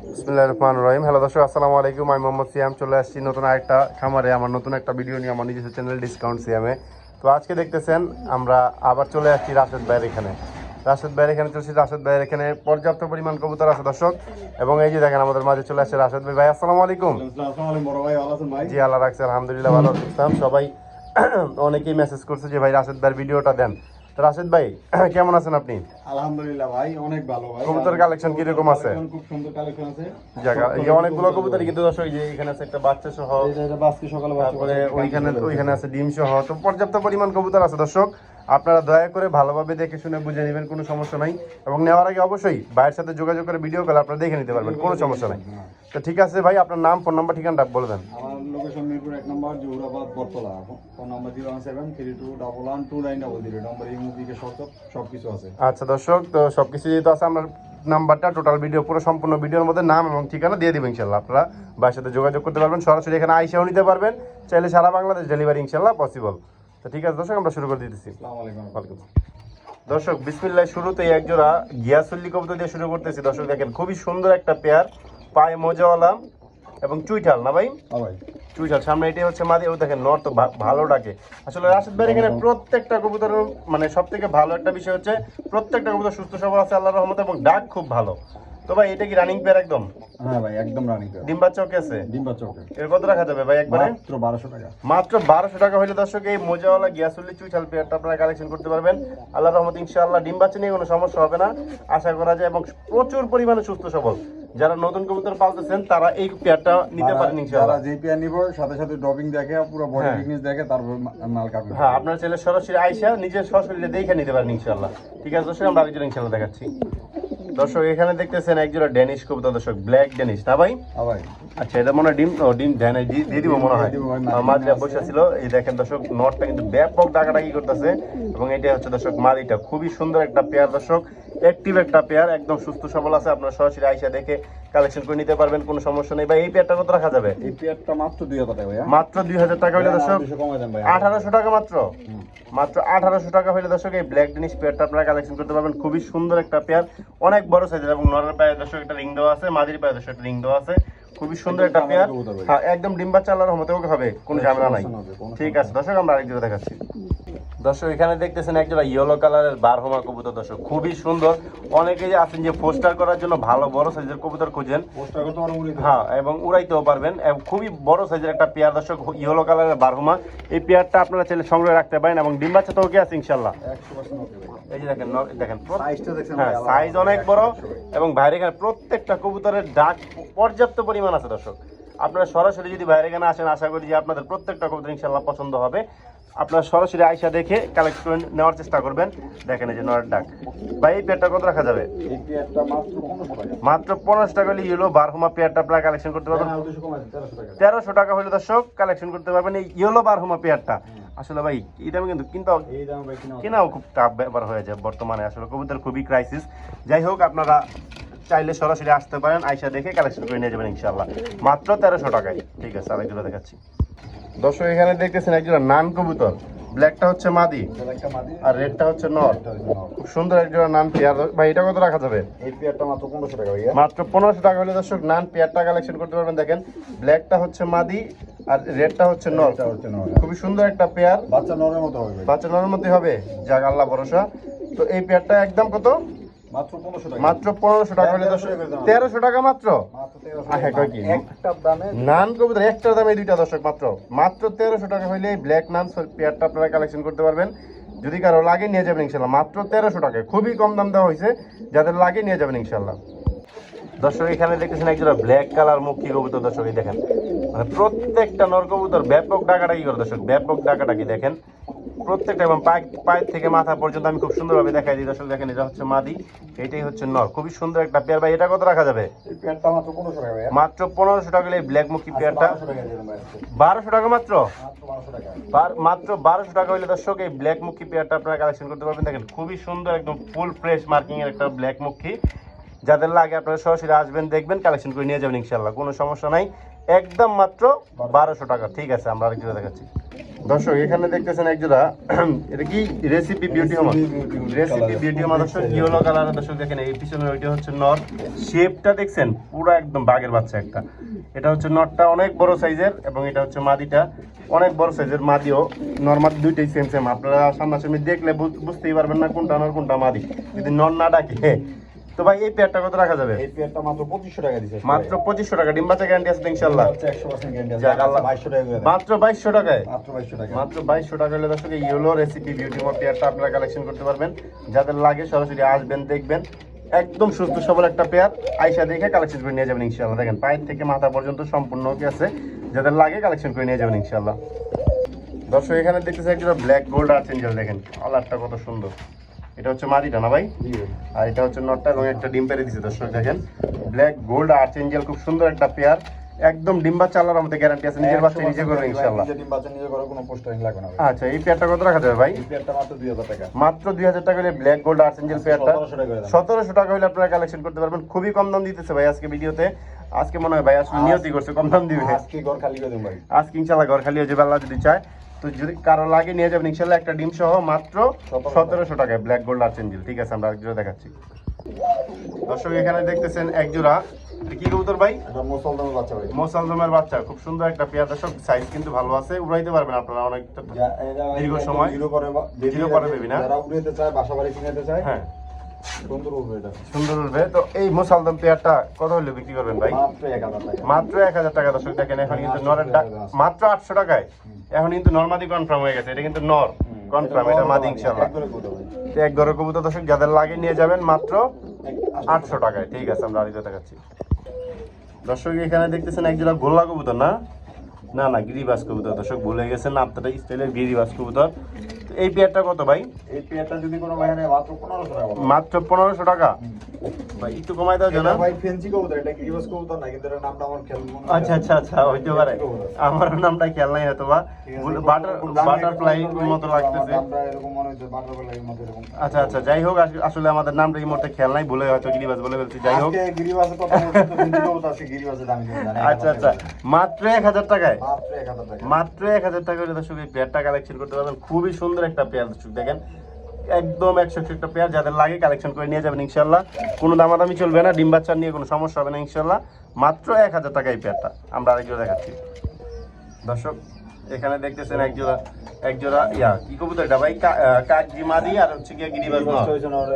রহিম। Hello দর্শক, আসসালামু আলাইকুম। আমি মোহাম্মদ সিয়াম, চলে আসছি নতুন আরেকটা খামারে। আমার নতুন একটা ভিডিও নিয়ে আমার নিজস্ব চ্যানেল ডিসকাউন্ট সিয়ামে তো আজকে দেখতেছেন, আমরা আবার চলে আসছি রাশেদ ভাইয়ের এখানে। রাশেদ ভাইয়ের এখানে চলছি রাশেদ ভাইয়ের এখানে পর্যাপ্ত পরিমাণ কবুতর আছে দর্শক। এবং এই যে দেখেন, আমাদের মাঝে চলে আসছে রাশেদ ভাই। ভাই, আসসালামু আলাইকুম। জি, আল্লাহ রাখছে, আলহামদুলিল্লাহ, ভালো সবাই অনেকেই মেসেজ করছে যে, ভাই, রাশেদ ভাইয়ের ভিডিওটা দেন। রাশেদ ভাই কেমন আছেন আপনি? আলহামদুলিল্লাহ ভাই অনেক ভালো ভাই। কবুতর কালেকশন কীরকম আছে? খুব সুন্দর কালেকশন আছে। জায়গা এই যে অনেকগুলো কবুতর। কিন্তু দর্শক যে এখানে আছে একটা বাচ্চা সহ এটা বাসকে সকালে তারপরে ওইখানে ওইখানে আছে ডিম সহ। তো পর্যাপ্ত পরিমাণ কবুতর আছে দর্শক। আপনারা দয়া করে ভালোভাবে দেখে শুনে বুঝে নেবেন কোনো সমস্যা নাই। এবং নেওয়ার আগে অবশ্যই ভাইয়ের সাথে যোগাযোগ করে ভিডিও কল আপনারা দেখে নিতে পারবেন কোনো সমস্যা নাই। তো ঠিক আছে ভাই আপনার নাম ফোন নাম্বার ঠিকানাটা বলে দেন। আমার লোকেশন মিরপুর এক number Jahurabad Battala. Phone number zero one seven three two double one two nine double zero number এই মুভিকে সব সব কিছু আছে। আচ্ছা দর্শক তো সব কিছু যেহেতু আছে আমরা নাম্বারটা টোটাল ভিডিও পুরো সম্পূর্ণ ভিডিওর মধ্যে নাম এবং ঠিকানা দিয়ে দেবেন ইনশাল্লাহ। আপনারা ভাইয়ের সাথে যোগাযোগ করতে পারবেন সরাসরি এখানে আইসাও নিতে পারবেন। চাইলে সারা বাংলাদেশ ডেলিভারি ইনশাল্লাহ পসিবল তো ঠিক আছে দর্শক আমরা শুরু করে দিতেছি। দর্শক বিসমিল্লাহ শুরুতে এক জোড়া গিয়াসুল্লি কবুতর দিয়ে শুরু করতেছি। দর্শক দেখেন খুবই সুন্দর একটা পেয়ার। পায়ে মোজাওয়ালা এবং চুইঠাল না ভাই? চুইঠাল সামনে এটাই হচ্ছে মাদি। ও দেখেন নর তো ভালো ডাকে। আসলে রাশেদ ভাই এখানে প্রত্যেকটা কবুতর মানে সব থেকে ভালো একটা বিষয় হচ্ছে প্রত্যেকটা কবুতর সুস্থ সবল আছে আল্লাহর রহমত এবং ডাক খুব ভালো। তো ভাই এটা কি রানিং পেয়ার একদম? হ্যাঁ ভাই একদম রানিং আছে? এর কত রাখা যাবে ভাই একবারে? মাত্র টাকা। মাত্র দর্শক এই মোজাওয়ালা গিয়াসুল্লি চুইঠাল পেয়ারটা আপনারা কালেকশন করতে পারবেন। আল্লাহ রহমত ইনশাআল্লাহ ডিম বাচ্চা নিয়ে কোনো সমস্যা হবে না। আশা করা যায় এবং প্রচুর পরিমাণে সুস্থ সবল। যারা নতুন কবুতর পালতেছেন তারা এই পেয়ারটা নিতে পারেন ইনশাআল্লাহ। যে পেয়ার নিব সাথে সাথে ড্রপিং দেখে পুরো বডি হ্যাঁ। ফিটনেস দেখে তারপর মাল হ্যাঁ আপনার ছেলে সরাসরি আইসা নিজের সশরীরে দেখে নিতে পারেন ইনশাআল্লাহ। ঠিক আছে দর্শক আমরা আরেকজন ইনশাআল্লাহ দেখাচ্ছি। দর্শক এখানে দেখতেছেন একজোড়া ড্যানিশ কবুতর দর্শক ব্ল্যাক ড্যানিশ না ভাই? ভাই। আচ্ছা এটা মনে হয় ডিম? ও ডিম ধ্যান দিয়ে দিব মনে হয়। মাদিরা বসে ছিল এই দেখেন দর্শক নটটা কিন্তু ব্যাপক ডাকাডাকি করতেছে। এবং এটা হচ্ছে দর্শক মাদিটা। খুবই সুন্দর একটা পেয়ার দর্শক। অ্যাক্টিভ একটা পেয়ার একদম সুস্থ সবল আছে। আপনার সরাসরি আইসা দেখে কালেকশন করে নিতে পারবেন কোনো সমস্যা নেই। ভাই এই পেয়ারটা কত রাখা যাবে? এই পেয়ারটা মাত্র দুই হাজার টাকা ভাই হ্যাঁ? মাত্র দুই হাজার টাকা হলে দর্শক। দেন ভাই আঠারোশো টাকা মাত্র? মাত্র আঠারোশো টাকা হলে দর্শক। এই ব্ল্যাক ডেনিশ পেয়ারটা আপনারা কালেকশন করতে পারবেন। খুবই সুন্দর একটা পেয়ার অনেক বড় সাইজের এবং নরের পায়ে দর্শক একটা রিং দেওয়া আছে মাদির পায়ে দর্শক একটা রিং দেওয়া আছে। খুবই সুন্দর একটা পেয়ার। হ্যাঁ একদম ডিম বাচ্চা আল্লাহর রহমতে ওকে হবে কোনো ঝামেলা নাই। ঠিক আছে দর্শক আমরা আরেকজন দেখাচ্ছি। দর্শক এখানে দেখতেছেন একজোড়া ইয়েলো কালারের বারহমা কবুতর দর্শক খুবই সুন্দর। অনেকেই আছেন যে পোস্টার করার জন্য ভালো বড় সাইজের কবুতর খুঁজেন। পোস্টার করতে পারব হ্যাঁ এবং উড়াইতেও পারবেন। এবং খুবই বড় সাইজের একটা পেয়ার দর্শক ইয়েলো কালারের বারহুমা এই পেয়ারটা আপনারা চাইলে সংগ্রহে রাখতে পারেন এবং ডিম বাচ্চা তো ওকে আছে ইনশাল্লাহ। এই যে দেখেন দেখেন দেখছেন হ্যাঁ। সাইজ অনেক বড় এবং বাইরে এখানে প্রত্যেকটা কবুতরের ডাক পর্যাপ্ত পরিমাণ আছে দর্শক আপনারা সরাসরি যদি বাইরে এখানে আসেন আশা করি যে আপনাদের প্রত্যেকটা কবুতর ইনশাল্লাহ পছন্দ হবে আপনারা সরাসরি আইসা দেখে কালেক্ট করে নেওয়ার চেষ্টা করবেন। দেখেন এই যে নয়ের ডাক। ভাই এই পেয়ারটা কত রাখা যাবে? মাত্র পনেরোশো টাকা। হলে ইয়েলো বারহুমা পেয়ারটা আপনারা কালেকশন করতে পারবেন। তেরোশো টাকা। হলে দর্শক কালেকশন করতে পারবেন এই ইয়েলো বারহুমা পেয়ারটা আসলে ভাই এই দামে কিন্তু কিন্তু কেনাও খুব টাফ ব্যাপার হয়ে যায় বর্তমানে। আসলে কবুতর খুবই ক্রাইসিস যাই হোক আপনারা চাইলে সরাসরি আসতে পারেন আইসা দেখে কালেকশন করে নিয়ে যাবেন ইনশাল্লাহ মাত্র তেরোশো টাকায়। ঠিক আছে আরেকজোড়া দেখাচ্ছি। দর্শক এখানে দেখতেছেন একজোড়া নান কবুতর। ব্ল্যাকটা হচ্ছে মাদি আর রেডটা হচ্ছে নর। এটা হচ্ছে নর। খুব সুন্দর একজোড়া নান পেয়ার। ভাই এটা কত রাখা যাবে? এই পেয়ারটা মাত্র পনেরোশো টাকা মাত্র পনেরোশো টাকা হলে দর্শক নান পেয়ারটা কালেকশন করতে পারবেন। দেখেন ব্ল্যাকটা হচ্ছে মাদি আর রেডটা হচ্ছে নর। নর খুবই সুন্দর একটা পেয়ার। বাচ্চা নরের মতো হবে বাচ্চা নরের মধ্যে হবে। যাক আল্লাহ ভরসা। তো এই পেয়ারটা একদম কত? মাত্র পনেরোশো টাকা। মাত্র পনেরোশো টাকা হলে দর্শক তেরোশো টাকা মাত্র? মাত্র তেরোশো আহ, কয় কি? একটা দামে নান কবুতর একটার দামে দুইটা দর্শক মাত্র। মাত্র তেরোশো টাকা হইলে ব্ল্যাক নান পেয়ারটা আপনারা কালেকশন করতে পারবেন। যদি কারও লাগে নিয়ে যাবেন ইনশাল্লাহ মাত্র তেরোশো টাকায় খুবই কম দাম দেওয়া হয়েছে যাদের লাগে নিয়ে যাবেন ইনশাল্লাহ দর্শক এখানে দেখতেছেন একজোড়া ব্ল্যাক কালার মুখী কবুতর দর্শক এই দেখেন। মানে প্রত্যেকটা নর কবুতর ব্যাপক ডাকাডাকি করে দর্শক। ব্যাপক ডাকাডাকি দেখেন। প্রত্যেকটা এবং পায়ে পায়ের থেকে মাথা পর্যন্ত আমি খুব সুন্দরভাবে দেখাই দিই। দর্শক দেখেন এটা হচ্ছে মাদি এটাই হচ্ছে নর। খুবই সুন্দর একটা পেয়ার। ভাই এটা কত রাখা যাবে? মাত্র পনেরোশো টাকা এই ব্ল্যাক মুখী পেয়ারটা। বারোশো টাকা মাত্র? মাত্র বারোশো টাকা। হলে দর্শক এই ব্ল্যাক মুখী পেয়ারটা আপনারা কালেকশন করতে পারবেন। দেখেন খুবই সুন্দর একদম ফুল ফ্রেশ মার্কিং এর একটা ব্ল্যাক মুখী। যাদের লাগে আপনারা সরাসরি আসবেন দেখবেন কালেকশন করে নিয়ে যাবেন ইনশাল্লাহ কোনো সমস্যা নাই। একদম মাত্র বারোশো টাকা। ঠিক আছে আমরা আরেক জোড়া দেখাচ্ছি। দর্শক এখানে দেখতেছেন এক জোড়া এটা কি recipe beauty Homa recipe beauty Homa দর্শক ইয়েলো কালারের দর্শক দেখেন এই পিছনে ওইটা হচ্ছে নর। শেপটা দেখছেন পুরো একদম বাঘের বাচ্চা একটা। এটা হচ্ছে নটটা অনেক বড় সাইজের এবং এটা হচ্ছে মাদিটা অনেক বড় সাইজের মাদিও নর্মাল দুইটাই সেম সেম আপনারা সামনাসামনি দেখলে বুঝ- বুঝতেই পারবেন না কোনটা নর কোনটা মাদি। যদি নর না ডাকে তো ভাই এই পেয়ারটা কত রাখা যাবে? এই পেয়ারটা মাত্র পঁচিশশো টাকা দিচ্ছে মাত্র পঁচিশশো টাকা ডিম বাচ্চা গ্যারান্টি আছে তো ইনশাল্লাহ একশো গ্যারান্টি আছে। আল্লাহ। বাইশশো টাকা করে দেন। মাত্র বাইশশো টাকায়? মাত্র টাকা। মাত্র বাইশশো টাকা হলে দর্শক ইয়েলো রেসিপি বিউটি মোর পেয়ারটা আপনারা কালেকশন করতে পারবেন। যাদের লাগে সরাসরি আসবেন দেখবেন। একদম সুস্থ সবল একটা পেয়ার। আইসা দেখে কালেকশন করে নিয়ে যাবেন ইনশাল্লাহ দেখেন পায়ের থেকে মাথা পর্যন্ত সম্পূর্ণ কি আছে? যাদের লাগে কালেকশন করে নিয়ে যাবেন ইনশাল্লাহ দর্শক এখানে দেখতেছে একটা ব্ল্যাক গোল্ড আর্ট এঞ্জেল দেখেন। কালারটা কত সুন্দর। এটা হচ্ছে মাদিটা না ভাই? আর এটা হচ্ছে নটটা এবং একটা ডিম পেরে দিছে দর্শক দেখেন। ব্ল্যাক গোল্ড আর্চ এঞ্জেল খুব সুন্দর একটা পেয়ার একদম ডিম্বা চালার আমাদের গ্যারান্টি আছে নিজের বাচ্চা নিজে করবে 100% ইনশাল্লাহ নিজে ডিম বাচ্চা নিজে করে কোনো পোস্টারিং লাগবে না আচ্ছা এই পেয়ারটা কত রাখা যাবে ভাই? এই পেয়ারটা মাত্র দুই হাজার টাকা। মাত্র দুই হাজার টাকা হলে ব্ল্যাক গোল্ড আর্চ এঞ্জেল পেয়ারটা 1700 টাকা সতেরোশো টাকা হলে আপনারা কালেকশন করতে পারবেন। খুবই কম দাম দিতেছে ভাই আজকে ভিডিওতে। আজকে মনে হয় ভাই আসলে নিয়তি করছে কম দাম দিবে। আজকে ঘর খালি করে দেবো ভাই। আজকে ইনশাল্লাহ ঘর খালি হয়ে যাবে আল্লাহ যদি চায়। তো যদি কারও লাগে নিয়ে যাবেন ইনশাল্লাহ একটা ডিম সহ মাত্র সতেরোশো টাকায় ব্ল্যাক গোল্ড আর এঞ্জেল ঠিক আছে আমরা একজোড়া দেখাচ্ছি। দর্শক এখানে দেখতেছেন একজোড়া। কি কবুতর ভাই? এটা মুসলমানের বাচ্চা ভাই। মোসালদমের বাচ্চা। খুব সুন্দর একটা পেয়ার দর্শক সাইজ কিন্তু ভালো আছে। উড়াইতে পারবেন আপনারা অনেকটা দীর্ঘ সময়? জিরো করে জিরো করে যাদের- না? যারা উড়াইতে চায় বাসা বাড়ি কিনাতে চায় হ্যাঁ। সুন্দর উঠবে এটা সুন্দর উঠবে তো এই মোসালদম পেয়ারটা কত হলে বিক্রি করবেন ভাই? মাত্র এক হাজার টাকা। দর্শক দেখেন এখন কিন্তু নরের মাত্র আটশো টাকায়। এখন কিন্তু নর্মাদি কনফার্ম হয়ে গেছে এটা কিন্তু নর। কনফার্ম এটা মাদি ইনশাল্লাহ। তো এক ঘরের কবুতর দর্শক যাদের লাগে নিয়ে যাবেন মাত্র আটশো টাকায়। ঠিক আছে আমরা আরেকটা দেখাচ্ছি। দর্শক এখানে দেখতেছেন এক জোড়া গোল্লা কবুতর না? না না গিরিবাস কবুতর দর্শক ভুলে গেছেন নামটা স্টাইলের গিরিবাস কবুতর। এই পেয়ারটা কত ভাই? এই পেয়ারটা যদি কোনো ভাই নেয় মাত্র পনেরোশো টাকা মাত্র পনেরোশো টাকা? ভাই একটু কমাই দেওয়া যায় ভাই ফেন্সি কবুতর এটা গিরিবাস কবুতর না কিন্তু এটার নামটা আমার খেয়াল না। আচ্ছা আচ্ছা আচ্ছা হইতে পারে। আমার নামটা খেয়াল নাই হয়তো বা বাটার এরকম বাটারফ্লাই মতো লাগতেছে। আচ্ছা আচ্ছা যাই হোক আস- আসলে আমাদের নামটা এই মুহূর্তে খেয়াল নাই হয়তো গিরিবাস বলে ফেলছি যাই হোক। গিরিবাসের কথা বলছি তো ফেন্সি কবুতর আছে গিরিবাসের দামি আচ্ছা আচ্ছা মাত্র এক হাজার টাকায়? মাত্র এক হাজার টাকা। হলে দর্শক এই পেয়ারটা কালেকশন করতে পারবেন। খুবই সুন্দর একটা পেয়ার দর্শক, দেখেন। একদম একশো একশো একটা পেয়ার যাদের লাগে কালেকশন করে নিয়ে যাবেন ইনশাল্লাহ কোনো দামাদামি চলবে না, ডিম বাচ্চা নিয়ে কোনো সমস্যা হবে না ইনশাল্লাহ মাত্র এক হাজার টাকা এই পেয়ারটা আমরা আরেকজন দেখাচ্ছি। দর্শক এখানে দেখতেছেন এক জোড়া এক জোড়া ইয়া কি কবুতর এটা ভাই? আর হচ্ছে গিরিবাজ। বাচ্চা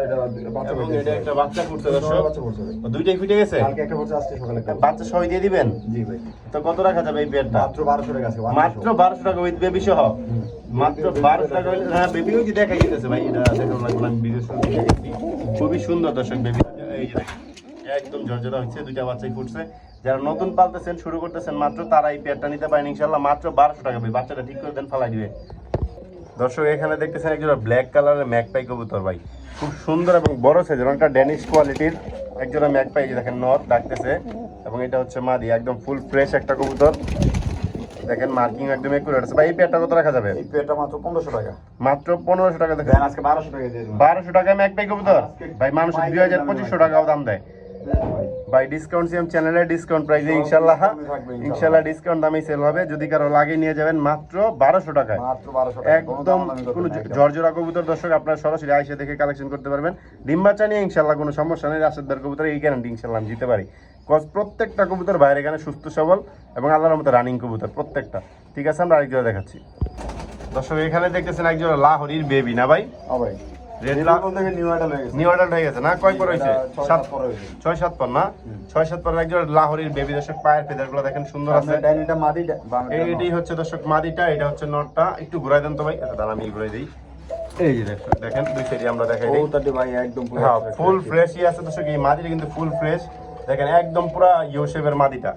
এটা বাচ্চা এবং এটা একটা বাচ্চা ফুটছে দর্শক। বাচ্চা দুইটাই ফিটে গেছে? কালকে একটা আজকে সকালে বাচ্চা সবাই দিয়ে দিবেন? জি ভাই। তো কত রাখা যাবে এই পেয়ারটা মাত্র 1200 টাকা আছে, মাত্র বারোশো টাকা উইথ বেবি সহ? মাত্র বারোশো টাকা হলে হ্যাঁ যে দেখা গেছে ভাই এটা ভিডিও খুবই সুন্দর দর্শক বেবি এই যে একদম ঝরঝরা হচ্ছে দুইটা বাচ্চাই ফুটছে। যারা নতুন পালতেছেন শুরু করতেছেন মাত্র তারা এই পেয়ারটা নিতে পারেন ইনশাল্লাহ মাত্র বারোশো টাকা ভাই বাচ্চাটা ঠিক করে দেন ফালাই দিবে। দর্শক এখানে দেখতেছেন একজন ব্ল্যাক কালারের ম্যাকপাই কবুতর ভাই। খুব সুন্দর এবং বড় সাইজের অনেকটা ড্যানিশ কোয়ালিটির একজোড়া ম্যাকপাই দেখেন নথ ডাকতেছে। এবং এটা হচ্ছে মাদি একদম ফুল ফ্রেশ একটা কবুতর। দেখেন মার্কিং একদম একুরেট আছে। ভাই এই পেয়ারটা কত রাখা যাবে? এই পেয়ারটা মাত্র 1500 টাকা। মাত্র পনেরোশো টাকা দেখেন। আজকে 1200 টাকা দিয়ে। বারোশো টাকায় ম্যাকপাই কবুতর? ভাই মানুষ দুই হাজার পঁচিশশো টাকাও দাম দেয়। ভাই। ডিসকাউন্ট সিএম চ্যানেলে ডিসকাউন্ট প্রাইসে ইনশাল্লাহ ইনশাল্লাহ। ডিসকাউন্ট দামে সেল হবে। যদি কারও লাগে নিয়ে যাবেন মাত্র বারোশো টাকায়। মাত্র 1200 একদম কোনো জর্জরা কবুতর দর্শক আপনারা সরাসরি আইসে দেখে কালেকশন করতে পারবেন। ডিম বাচ্চা নিয়ে ইনশাল্লাহ কোনো সমস্যা নেই। রাশেদার কবুতর এই গ্যারান্টি ইনশাল্লাহ আমি দিতে পারি। কজ প্রত্যেকটা কবুতর বাইরে এখানে সুস্থ সবল এবং আল্লাহর মতো রানিং কবুতর প্রত্যেকটা। ঠিক আছে আমরা আরেকজোড়া দেখাচ্ছি। দর্শক এখানে দেখতেছেন একজোড়া লাহরির বেবি না ভাই? ভাই। রেড এই থেকে নিউ আইডল হয়ে গেছে। নিউ অর্ডার হয়ে গেছে না? কয় পর হয়েছে? এটা সাত সাত পর হয়েছে। ছয় সাত পর না? ছয় সাত পর একজোড়া লাহরির বেবি দর্শক পায়ের ফেদারগুলো দেখেন সুন্দর আছে। ডাইনিটা মাদি, ডা- বামে এই- ডানো। এটাই হচ্ছে দর্শক মাদিটা এটা হচ্ছে নটটা। একটু ঘুরাই দেন তো ভাই। এটা দাঁড়া আমি ঘুরাই দিই। এই যে দেখেন। দুই সাইডে আমরা দেখাই দিই। কবুতরটি ভাই একদম পুরো হ্যাঁ ফুল। ফ্রেশই আছে দর্শক এই মাদিটা কিন্তু ফুল ফ্রেশ দেখেন একদম পুরা ইউ শেপের মাদিটা।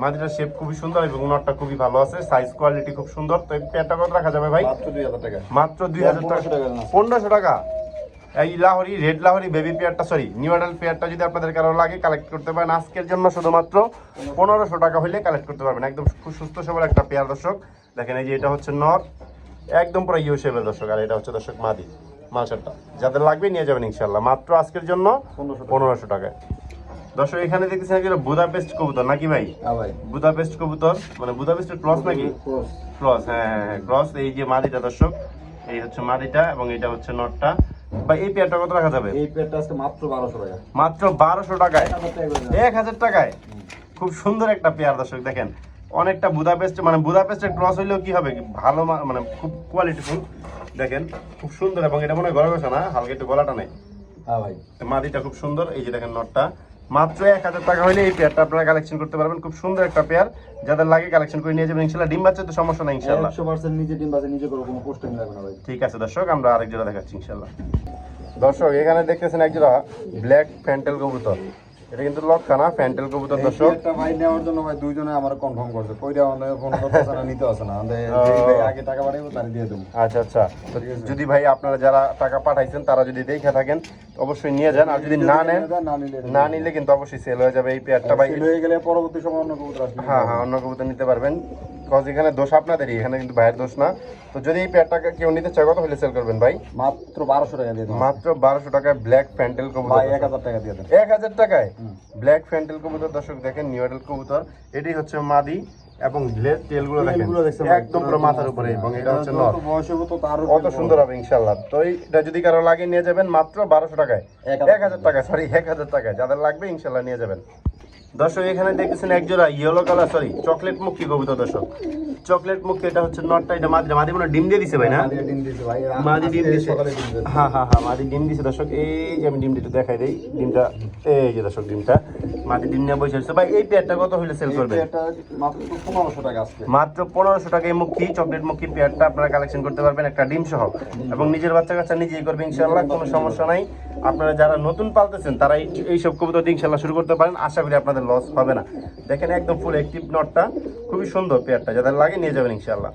মাদিটার শেপ খুবই সুন্দর এবং নটটা খুবই ভালো আছে সাইজ কোয়ালিটি খুব সুন্দর। তো পেয়ারটা কত রাখা যাবে ভাই? মাত্র 2000 টাকা। মাত্র দুই হাজার টাকা। 1500 টাকা পনেরোশো টাকা? এই লাহরি রেড লাহরি বেবি পেয়ারটা সরি নিউ অ্যাডাল্ট পেয়ারটা যদি আপনাদের কারও লাগে কালেক্ট করতে পারেন। আজকের জন্য শুধুমাত্র পনেরোশো টাকা হইলে কালেক্ট করতে পারবেন। একদম খুব সুস্থ সবল একটা পেয়ার দর্শক। দেখেন এই যে এটা হচ্ছে নর একদম পুরো ইউ শেপের দর্শক। আর এটা হচ্ছে দর্শক মাদি মালসারটা। যাদের লাগবে নিয়ে যাবেন ইনশাল্লাহ মাত্র আজকের জন্য 1500 টাকা। পনেরোশো টাকায়। দর্শক এখানে একজন বুদাপেস্ট কবুতর নাকি ভাই? হ্যাঁ বুদাপেস্ট কবুতর মানে বুদাপেস্টের ক্রস নাকি? ক্রস। হ্যাঁ হ্যাঁ হ্যাঁ ক্রস। এই যে মাদিটা দর্শক এই হচ্ছে মাদিটা এবং এটা হচ্ছে নটটা। ভাই এই পেয়ারটা কত রাখা যাবে? এই পেয়ারটা আজকে মাত্র বারোশো টাকা। মাত্র বারোশো টাকায়? এক হাজার টাকা করে দাম। এক হাজার টাকায়? খুব সুন্দর একটা পেয়ার দর্শক দেখেন। অনেকটা বুদাপেস্ট মানে বুদাপেস্টের ক্রস হইলেও কি হবে? ভালো মানে খুব কোয়ালিটিফুল দেখেন খুব সুন্দর এবং এটা মনে হয় গলা না? হালকা একটু গলাটা নেই। হ্যাঁ ভাই। মাদিটা খুব সুন্দর এই যে দেখেন নটটা। মাত্র এক হাজার টাকা হলে এই পেয়ারটা আপনারা কালেকশন করতে পারবেন। খুব সুন্দর একটা পেয়ার। যাদের লাগে কালেকশন করে নিয়ে যাবেন ইনশাল্লাহ। ডিম বাচ্চা তো সমস্যা নাই ইনশাল্লাহ। একশো পার্সেন্ট নিজে ডিম বাজে নিজে করে কোনো পোস্টিং লাগবে না ভাই। ঠিক আছে দর্শক আমরা আরেক জোড়া দেখাচ্ছি ইনশাল্লাহ। দর্শক এখানে দেখতেছেন এক জোড়া ব্ল্যাক ফ্যান্টেল কবুতর। এটা কিন্তু লক্ষা না ফ্যান্টেল কবুতর দর্শক। ভাই নেওয়ার জন্য ভাই দুইজনে আমার কনফার্ম করছে। কইরা আমাদের ফোন করতেছে না নিতে আসে না। ভাই আগে টাকা পাঠাইবো তার দিয়ে দেবো। আচ্ছা আচ্ছা। যদি ভাই আপনারা যারা টাকা পাঠাইছেন তারা যদি দেখে থাকেন অবশ্যই নিয়ে যান। আর যদি না নেন নিলে না নিলে কিন্তু অবশ্যই সেল হয়ে যাবে এই পেয়ারটা ভাই সেল হয়ে গেলে পরবর্তী সময় অন্য কবুতর আসবে। হ্যাঁ হ্যাঁ অন্য কবুতর নিতে পারবেন। কজ এখানে দোষ আপনাদেরই এখানে কিন্তু ভাইয়ের দোষ না। তো যদি এই পেয়ারটাকে কেউ নিতে চায় কত হলে সেল করবেন ভাই? মাত্র বারোশো টাকা দিয়ে মাত্র বারোশো টাকায় ব্ল্যাক ফ্যান্টেল কবুতর এক হাজার টাকা দিয়ে দেন এক হাজার টাকায়? ব্ল্যাক ফ্যান্টেল কবুতর দর্শক দেখেন নিউডেল কবুতর। এটি হচ্ছে মাদি এবং দেখেন। তেলগুলো একদম পুরো মাথার উপরে এবং এটা হচ্ছে নর। কত সুন্দর হবে ইনশাল্লাহ তো এটা যদি কারও লাগে নিয়ে যাবেন মাত্র বারোশো টাকায়। এক হাজার এক হাজার টাকা। সরি এক হাজার টাকায়। যাদের লাগবে ইনশাল্লাহ নিয়ে যাবেন। দর্শক এখানে দেখতেছেন এক জোড়া ইয়েলো কালার সরি চকলেট মুখী কবুতর দর্শক। চকলেট মুখী এটা হচ্ছে নটটা এটা মাদি মাদি মনে ডিম দিয়ে দিছে ভাই না? ডিম দিয়েছে ভাই মাদি ডিম দিছে। ডিম। হ্যাঁ হ্যাঁ হ্যাঁ মাদি ডিম দিছে দর্শক। এই যে আমি ডিমটা একটু দেখাই দেই ডিমটা এই যে দর্শক ডিমটা মাদি ডিম নিয়ে বসে আছে। ভাই এই পেয়ারটা কত হইলে সেল এই করবেন? পেয়ারটা মাত্র পনেরোশো টাকা আজকে। মাত্র পনেরোশো টাকায় মুখী চকলেট মুখী পেয়ারটা আপনারা কালেকশন করতে পারবেন একটা ডিম সহ। এবং নিজের বাচ্চা কাচ্চা নিজেই করবে ইনশাল্লাহ কোনো সমস্যা নাই। আপনারা যারা নতুন পালতেছেন তারা এই সব কবুতর ইনশাল্লাহ শুরু করতে পারেন। আশা করি আপনাদের লস হবে না। দেখেন একদম ফুল অ্যাক্টিভ নটটা খুবই সুন্দর পেয়ারটা যাদের লাগে নিয়ে যাবেন ইনশাল্লাহ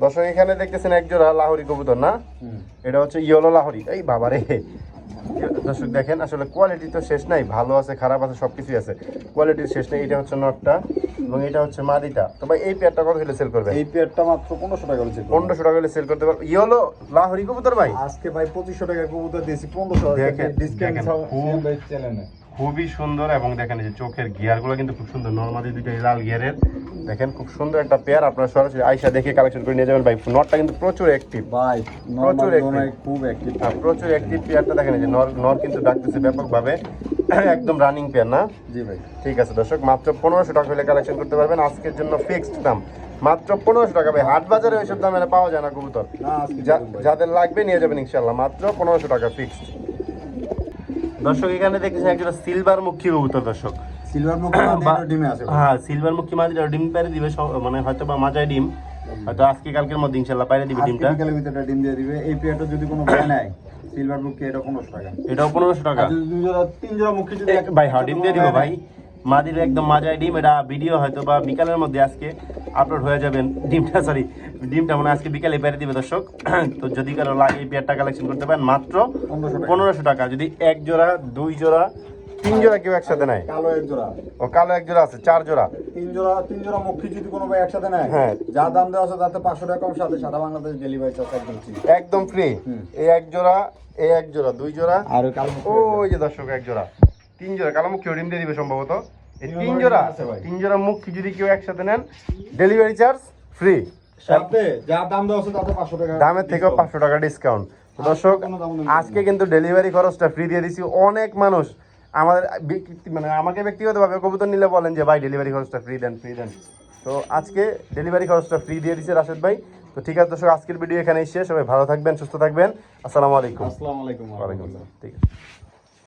দর্শক এখানে দেখতেছেন এক জোড়া লাহোরি কবুতর না? এটা হচ্ছে ইয়েলো লাহোরি। এই বাবারে দর্শক দেখেন আসলে কোয়ালিটি তো শেষ নাই ভালো আছে খারাপ আছে সব কিছুই আছে কোয়ালিটির শেষ নেই এটা হচ্ছে নটটা এবং এটা হচ্ছে মাদিটা। তো ভাই এই পেয়ারটা কত হলে সেল করবে এই পেয়ারটা মাত্র পনেরোশো টাকা হচ্ছে পনেরোশো টাকা হলে সেল করতে পারবে ইয়েলো লাহরি কবুতর ভাই? আজকে ভাই পঁচিশশো টাকা কবুতর দিয়েছি পনেরোশো খুব- চ্যানেলে খুবই সুন্দর এবং দেখেন এই যে চোখের গিয়ারগুলো কিন্তু খুব সুন্দর নর্মালি দুইটা লাল গিয়ারের। দেখেন খুব সুন্দর একটা পেয়ার আপনারা সরাসরি আইসা দেখে কালেকশন করে নিয়ে যাবেন। ভাই নটটা কিন্তু প্রচুর অ্যাক্টিভ ভাই প্রচুর খুব অ্যাক্টিভ প্রচুর অ্যাক্টিভ পেয়ারটা দেখেন এই যে নর নর কিন্তু ডাকতেছে ব্যাপকভাবে। একদম রানিং পেয়ার না? জি ভাই। ঠিক আছে দর্শক মাত্র পনেরোশো টাকা হলে কালেকশন করতে পারবেন। আজকের জন্য ফিক্সড দাম। মাত্র পনেরোশো টাকা ভাই। হাট বাজারে ওইসব দামে পাওয়া যায় না কবুতর। যাদের লাগবে নিয়ে যাবেন ইনশাল্লাহ মাত্র পনেরোশো টাকা ফিক্সড দর্শক এখানে দেখতেছেন একজন সিলভার মুখী কবুতর দর্শক। সিলভার মুখী ডিমে আছে হ্যাঁ সিলভার মুখী মাঝে ডিম পাইরে দিবে মানে হয়তো বা মাজায় ডিম। হয়তো আজকে কালকের মধ্যে ইনশাল্লাহ পাইরে দিবে আজকে ডিমটা। বিকালের ভিতরে ডিম দিয়ে দিবে। এই পেয়ারটা যদি কোনো ভাই নেয় সিলভার মুখী এটা পনেরোশো টাকা। এটাও পনেরোশো টাকা। যদি দুই জোড়া তিন জোড়া মুখী যদি ভাই হ্যাঁ ডিম দিয়ে দিব ভাই মাদির একদম মাজায় ডিম এটা ভিডিও হয়তো বা বিকালের মধ্যে আজকে আপলোড হয়ে যাবেন ডিমটা সরি ডিমটা মানে আজকে বিকালে পেরে দিবে দর্শক। তো যদি কারও লাগে এই পেয়ারটা কালেকশন করতে পারেন মাত্র পনেরোশো টাকা। যদি এক জোড়া দুই জোড়া তিন জোড়া কেউ একসাথে নেয়? কালো এক জোড়া। ও কালো এক জোড়া আছে চার জোড়া। তিন জোড়া তিন জোড়া মুখী যদি কোনো ভাই একসাথে নেয় হ্যাঁ। যা দাম দেওয়া আছে তাতে পাঁচশো টাকা কম সাথে সারা বাংলাদেশ ডেলিভারি চার্জ একদম free। একদম ফ্রি। এই এক জোড়া এই এক জোড়া দুই জোড়া। আর কালো মুখী ওই যে দর্শক এক জোড়া। তিন জোড়া কালো মুখ ডিম দিয়ে দিবে সম্ভবত। এই তিন জোড়া। তিন জোড়া মুখ যদি কেউ একসাথে নেন ডেলিভারি চার্জ ফ্রি সাথে যা দাম দেওয়া আছে তাতে পাঁচশো টাকা দামের থেকেও পাঁচশো টাকা ডিসকাউন্ট দর্শক। আজকে কিন্তু ডেলিভারি খরচটা ফ্রি দিয়ে দিছি। অনেক মানুষ আমাদের মানে আমাকে ব্যক্তিগতভাবে কবুতর নিলে বলেন যে ভাই ডেলিভারি খরচটা ফ্রি দেন ফ্রি দেন। তো আজকে ডেলিভারি খরচটা ফ্রি দিয়ে দিছে রাশেদ ভাই। তো ঠিক আছে দর্শক আজকের ভিডিও এখানেই শেষ। সবাই ভালো থাকবেন সুস্থ থাকবেন। আসসালামু আলাইকুম। আসসালামু আলাইকুম ওয়ালাইকুম আসসালাম। ঠিক আছে।